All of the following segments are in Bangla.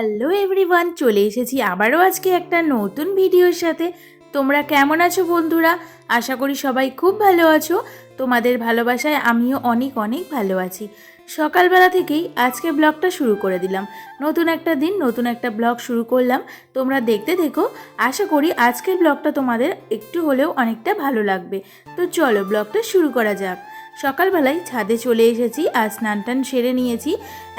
হ্যালো এভরিওয়ান, চলে এসেছি আবারও আজকে একটা নতুন ভিডিওর সাথে। তোমরা কেমন আছো বন্ধুরা? আশা করি সবাই খুব ভালো আছো। তোমাদের ভালোবাসায় আমিও অনেক অনেক ভালো আছি। সকালবেলা থেকেই আজকে ব্লগটা শুরু করে দিলাম। নতুন একটা দিন, নতুন একটা ব্লগ শুরু করলাম। তোমরা দেখতে দেখো, আশা করি আজকের ব্লগটা তোমাদের একটু হলেও অনেকটা ভালো লাগবে। তো চলো ব্লগটা শুরু করা যাক। সকালবেলায় ছাদে চলে এসেছি আর স্নান টান সেরে নিয়েছি।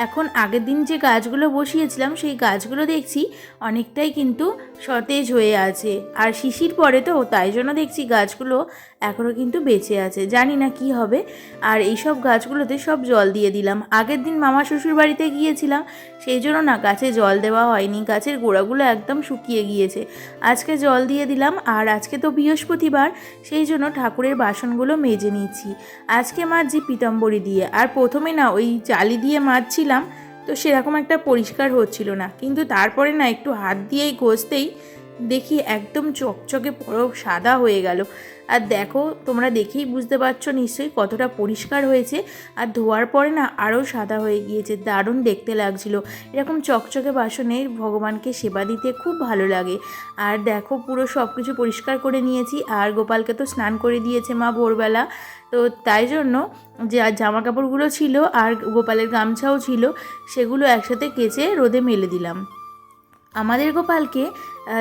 এখন আগের দিন যে গাছগুলো বসিয়েছিলাম, সেই গাছগুলো দেখছি অনেকটাই কিন্তু সতেজ হয়ে আছে। আর শিশির পরে তো, তাই জন্য দেখছি গাছগুলো এখনও কিন্তু বেঁচে আছে। জানি না কি হবে। আর এই সব গাছগুলোতে সব জল দিয়ে দিলাম। আগের দিন মামা শ্বশুর বাড়িতে গিয়েছিলাম, সেই জন্য না গাছে জল দেওয়া হয়নি। গাছের গোড়াগুলো একদম শুকিয়ে গিয়েছে। আজকে জল দিয়ে দিলাম, আর আজকে তো বৃহস্পতিবার, সেই জন্য ঠাকুরের বাসনগুলো মেজে নিচ্ছি। আজকে মাজছি পিতাম্বরী দিয়ে। আর প্রথমে না ওই জালি দিয়ে মাজছিলাম তো সেরকম একটা পরিষ্কার হচ্ছিল না। কিন্তু তারপরে না একটু হাত দিয়েই ঘষতেই দেখি একদম চকচকে পুরো সাদা হয়ে গেল। আর দেখো, তোমরা দেখেই বুঝতে পারছ নিশ্চয়ই কতটা পরিষ্কার হয়েছে। আর ধোয়ার পরে না আরও সাদা হয়ে গিয়েছে, দারুণ দেখতে লাগছিল। এরকম চকচকে বাসনে ভগবানকে সেবা দিতে খুব ভালো লাগে। আর দেখো, পুরো সব কিছু পরিষ্কার করে নিয়েছি। আর গোপালকে তো স্নান করে দিয়েছে মা ভোরবেলা। তো তাই জন্য যে জামা কাপড়গুলো ছিল আর গোপালের গামছাও ছিল, সেগুলো একসাথে কেচে রোদে মেলে দিলাম। আমাদের গোপালকে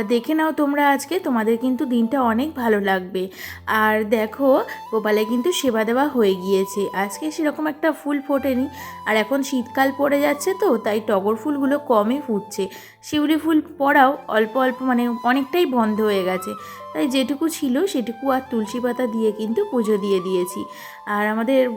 দেখে নাও তোমরা আজকে, তোমাদের কিন্তু দিনটা অনেক ভালো লাগবে। আর দেখো গোপালে কিন্তু সেবা দেওয়া হয়ে গিয়েছে। আজকে সেরকম একটা ফুল ফোটেনি। আর এখন শীতকাল পড়ে যাচ্ছে তো, তাই টগর ফুলগুলো কমই ফুটছে। শিউলি ফুল পড়াও অল্প অল্প মানে অনেকটাই বন্ধ হয়ে গেছে। তাই যেটুকু ছিল সেটুকু আর তুলসী পাতা দিয়ে কিন্তু পুজো দিয়ে দিয়েছি। আর আমাদের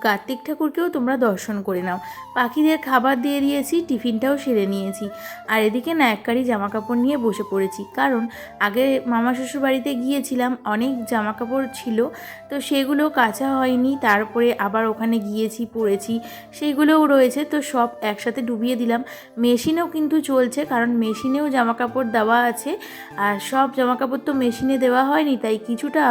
কার্তিক ঠাকুরকেও তোমরা দর্শন করে নাও। পাখিদের খাবার দিয়ে দিয়েছি, টিফিনটাও সেরে নিয়েছি। আর এদিকে না জামা কাপড় নিয়ে বসে পড়েছি। কারণ আগে মামা শ্বশুর বাড়িতে গিয়েছিলাম, অনেক জামা কাপড় ছিল। তো সেগুলো কাঁচা হয়নি, তারপরে আবার ওখানে গিয়েছি, পরেছি। সেইগুলোও রয়েছে, তো সব একসাথে ডুবিয়ে দিলাম। মেশিনেও কিন্তু চলছে কারণ মেশিনেও জামাকাপড় দেওয়া আছে আর সব জামা কাপড় তো মেশিনে দেওয়া হয়নি, তাই কিছুটা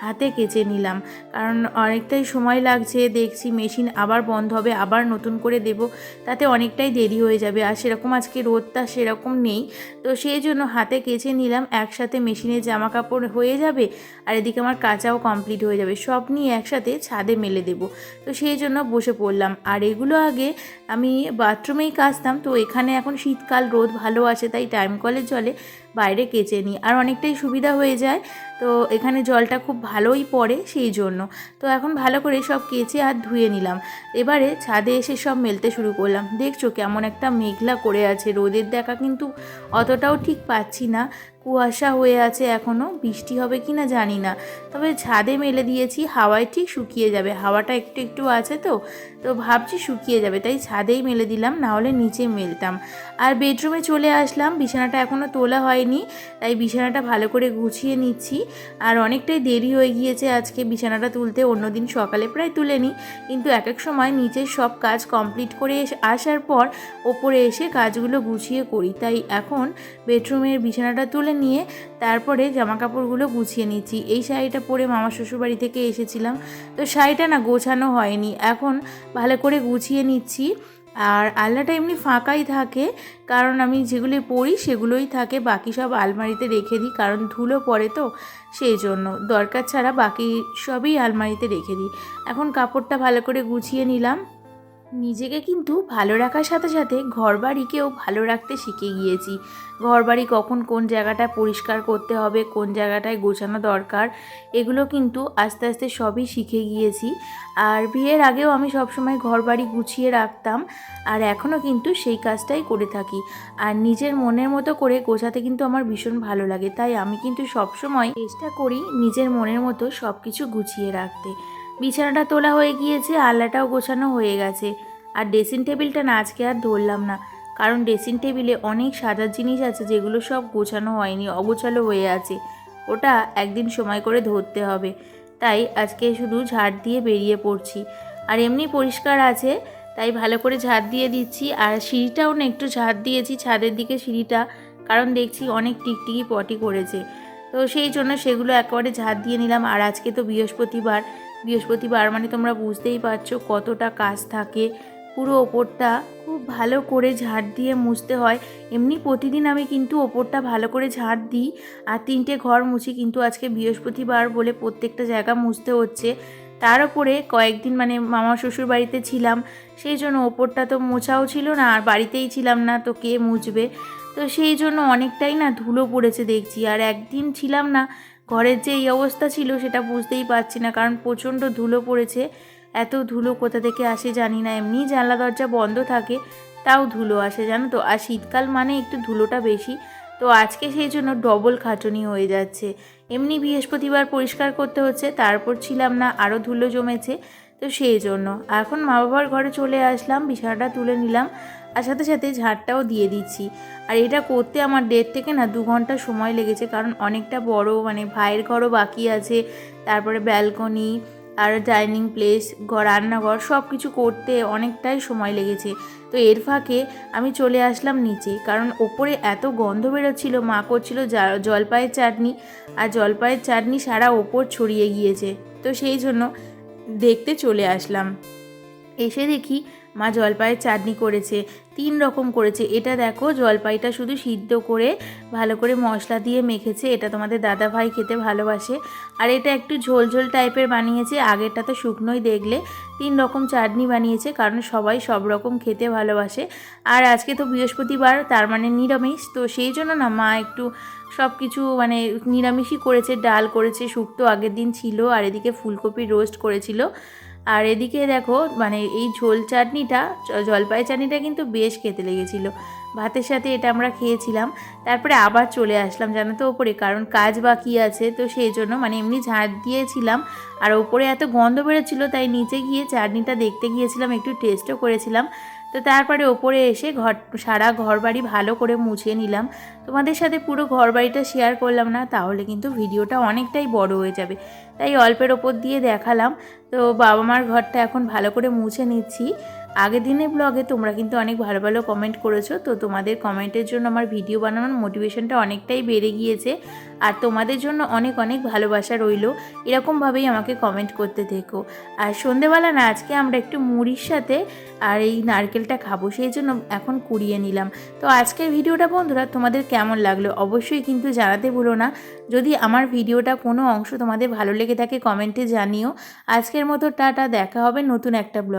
হাতে কেচে নিলাম। কারণ অনেকটাই সময় লাগছে, দেখছি মেশিন আবার বন্ধ হবে, আবার নতুন করে দেব, তাতে অনেকটাই দেরি হয়ে যাবে। আর সেরকম আজকে রোদটা সেরকম নেই। তো সেই জন্য হাতে কেচে নিলাম, একসাথে মেশিনে জামা কাপড় হয়ে যাবে আর এদিকে আমার কাচাও কমপ্লিট হয়ে যাবে। সব নিয়ে একসাথে ছাদে মেলে দেব। তো সেই জন্য বসে পড়লাম। আর এগুলো আগে আমি বাথরুমেই কাচতাম, তো এখানে এখন শীতকাল, রোদ ভালো আছে, তাই টাইম কলের জলে বাইরে কেচে নিই। আর অনেকটাই সুবিধা হয়ে যায়। তো এখানে জলটা খুব ভালোই পড়ে সেই জন্য। তো এখন ভালো করে সব কেচে আর ধুয়ে নিলাম। এবারে ছাদে এসে সব মেলতে শুরু করলাম। দেখছ কেমন একটা মেঘলা করে আছে। রোদের দেখা কিন্তু অতটাও ঠিক পাচ্ছি না। কুয়াশা হয়ে আছে এখনও বৃষ্টি হবে কি না জানি না। তবে ছাদে মেলে দিয়েছি, হাওয়ায় ঠিক শুকিয়ে যাবে। হাওয়াটা একটু একটু আছে তো তো ভাবছি শুকিয়ে যাবে, তাই ছাদেই মেলে দিলাম না হলে নিচে মেলতাম। আর বেডরুমে চলে আসলাম, বিছানাটা এখনও তোলা হয়নি, তাই বিছানাটা ভালো করে গুছিয়ে নিচ্ছি। আর অনেকটাই দেরি হয়ে গিয়েছে আজকে বিছানাটা তুলতে, অন্যদিন সকালে প্রায় তুলে নিই কিন্তু এক এক সময় নিচের সব কাজ কমপ্লিট করে আসার পর ওপরে এসে কাজগুলো গুছিয়ে করি। তাই এখন বেডরুমের বিছানাটা তুলে নিয়ে তারপরে জামা কাপড়গুলো গুছিয়ে নিচ্ছি। এই শাড়িটা পরে মামা শ্বশুরবাড়ি থেকে এসেছিলাম। তো শাড়িটা না গোছানো হয়নি। এখন ভালো করে গুছিয়ে নিচ্ছি। আর আলনাটা এমনি ফাঁকাই থাকে। কারণ আমি যেগুলি পরি সেগুলোই থাকে। বাকি সব আলমারিতে রেখে দিই। কারণ ধুলো পড়ে তো সেই জন্য। দরকার ছাড়া বাকি সবই আলমারিতে রেখে দিই। এখন কাপড়টা ভালো করে গুছিয়ে নিলাম। নিজেকে কিন্তু ভালো রাখার সাথে সাথে ঘরবাড়িকেও ভালো রাখতে শিখে গিয়েছি। ঘরবাড়ি কখন কোন জায়গাটা পরিষ্কার করতে হবে, কোন জায়গাটায় গোছানো দরকার, এগুলো কিন্তু আস্তে আস্তে সবই শিখে গিয়েছি। আর বিয়ের আগেও আমি সবসময় ঘরবাড়ি গুছিয়ে রাখতাম, আর এখনও কিন্তু সেই কাজটাই করে থাকি। আর নিজের মনের মতো করে গোছাতে কিন্তু আমার ভীষণ ভালো লাগে, তাই আমি কিন্তু সবসময় চেষ্টা করি নিজের মনের মতো সব কিছু গুছিয়ে রাখতে। বিছানাটা তোলা হয়ে গিয়েছে আল্লাটাও গোছানো হয়ে গেছে। আর ড্রেসিং টেবিলটা না আজকে আর ধরলাম না। কারণ ড্রেসিং টেবিলে অনেক সাজার জিনিস আছে যেগুলো সব গোছানো হয়নি, অগোছালো হয়ে আছে। ওটা একদিন সময় করে ধরতে হবে। তাই আজকে শুধু ঝাড় দিয়ে বেরিয়ে পড়ছি। আর এমনি পরিষ্কার আছে, তাই ভালো করে ঝাড় দিয়ে দিচ্ছি। আর সিঁড়িটাও না একটু ঝাড় দিয়েছি, ছাদের দিকে সিঁড়িটা। কারণ দেখছি অনেক টিকটিকি পটি করেছে। তো সেই জন্য সেগুলো একেবারে ঝাড় দিয়ে নিলাম। আর আজকে তো বৃহস্পতিবার বৃহস্পতিবার মানে তোমরা বুঝতেই পারছ কতটা কাজ থাকে। পুরো ওপরটা খুব ভালো করে ঝাড় দিয়ে মুছতে হয়। এমনি প্রতিদিন আমি কিন্তু ওপরটা ভালো করে ঝাড় দিই। আর তিনটে ঘর মুছি কিন্তু আজকে বৃহস্পতিবার বলে প্রত্যেকটা জায়গা মুছতে হচ্ছে। তার উপরে কয়েকদিন মানে মামা শ্বশুর বাড়িতে ছিলাম, সেই জন্য ওপরটা তো মোছাও ছিল না, আর বাড়িতেই ছিলাম না তো কে মুছবে? তো সেই জন্য অনেকটাই না ধুলো পড়েছে দেখছি। আর একদিন ছিলাম না ঘরের যে এই অবস্থা ছিল সেটা বুঝতেই পারছি না, কারণ প্রচণ্ড ধুলো পড়েছে। এত ধুলো কোথা থেকে আসে জানি না, এমনি জানলা দরজা বন্ধ থাকে, তাও ধুলো আসে, জানো তো? আর শীতকাল মানে একটু ধুলোটা বেশি। তো আজকে সেই জন্য ডবল খাটনি হয়ে যাচ্ছে। এমনি বৃহস্পতিবার পরিষ্কার করতে হচ্ছে, তারপর ছিলাম না আরও ধুলো জমেছে, তো সেই জন্য। এখন মা বাবার ঘরে চলে আসলাম, বিছানাটা তুলে নিলাম। আর সাথে সাথে ঝাড়টাও দিয়ে দিচ্ছি। আর এটা করতে আমার দেড় থেকে না দু ঘণ্টা সময় লেগেছে, কারণ অনেকটা বড় মানে ভাইয়ের ঘরও বাকি আছে, তারপরে ব্যালকনি আর ডাইনিং প্লেস, ঘর, রান্নাঘর সব কিছু করতে অনেকটাই সময় লেগেছে। তো এর ফাঁকে আমি চলে আসলাম নিচে, কারণ ওপরে এত গন্ধ বেরোচ্ছিল, মা করছিল জলপাইয়ের চাটনি, আর জলপাইয়ের চাটনি সারা ওপর ছড়িয়ে গিয়েছে। তো সেই জন্য দেখতে চলে আসলাম। এসে দেখি মা জলপাইয়ের চাটনি করেছে, তিন রকম করেছে। এটা দেখো, জলপাইটা শুধু সিদ্ধ করে, ভালো করে মশলা দিয়ে মেখেছে। এটা তোমাদের দাদা ভাই খেতে ভালোবাসে। আর এটা একটু ঝোল ঝোল টাইপের বানিয়েছে। আগেরটা তো শুকনোই দেখলে তিন রকম চাটনি বানিয়েছে, কারণ সবাই সব রকম খেতে ভালোবাসে। আর আজকে তো বৃহস্পতিবার, তার মানে নিরামিষ। তো সেই জন্য না মা একটু সব কিছু মানে নিরামিষই করেছে, ডাল করেছে, শুক্তো আগের দিন ছিল, আর এদিকে ফুলকপি রোস্ট করেছিল। আর এদিকে দেখো মানে এই ঝোল চাটনিটা, জলপাই চাটনিটা কিন্তু বেশ খেতে লেগেছিল। ভাতের সাথে এটা আমরা খেয়েছিলাম। তারপরে আবার চলে আসলাম, জানো তো ওপরে, কারণ কাজ বাকি আছে, তো সেই জন্য মানে এমনি ঝাঁট দিয়েছিলাম। আর ওপরে এত গন্ধ বেরোচ্ছিলো, তাই নিচে গিয়ে চাটনিটা দেখতে গিয়েছিলাম, একটু টেস্টও করেছিলাম। তো তারপরে ওপরে এসে ঘর, সারা ঘর বাড়ি ভালো করে মুছে নিলাম। তোমাদের সাথে পুরো ঘর বাড়িটা শেয়ার করলাম না, তাহলে কিন্তু ভিডিওটা অনেকটাই বড় হয়ে যাবে। তাই অল্পের ওপর দিয়ে দেখালাম। তো বাবা মার ঘরটা এখন ভালো করে মুছে নিচ্ছি। আগের দিনের ব্লগে তোমরা কিন্তু অনেক ভালো ভালো কমেন্ট করেছ। তো তোমাদের কমেন্টের জন্য আমার ভিডিও বানানোর মোটিভেশনটা অনেকটাই বেড়ে গিয়েছে। আর তোমাদের জন্য অনেক অনেক ভালোবাসা রইল। এরকমভাবেই আমাকে কমেন্ট করতে থেকো। আর সন্ধেবেলা না, আজকে আমরা একটু মুড়ির সাথে আর এই নারকেলটা খাব। সেই জন্য এখন কুড়িয়ে নিলাম। তো আজকের ভিডিওটা বন্ধুরা, তোমাদের কেমন লাগল অবশ্যই কিন্তু জানাতে ভুলো না। যদি আমার ভিডিওটা কোনো অংশ তোমাদের ভালো লেগে থাকে কমেন্টে জানিও। আজকের মতো টাটা দেখা হবে নতুন একটা ব্লগ।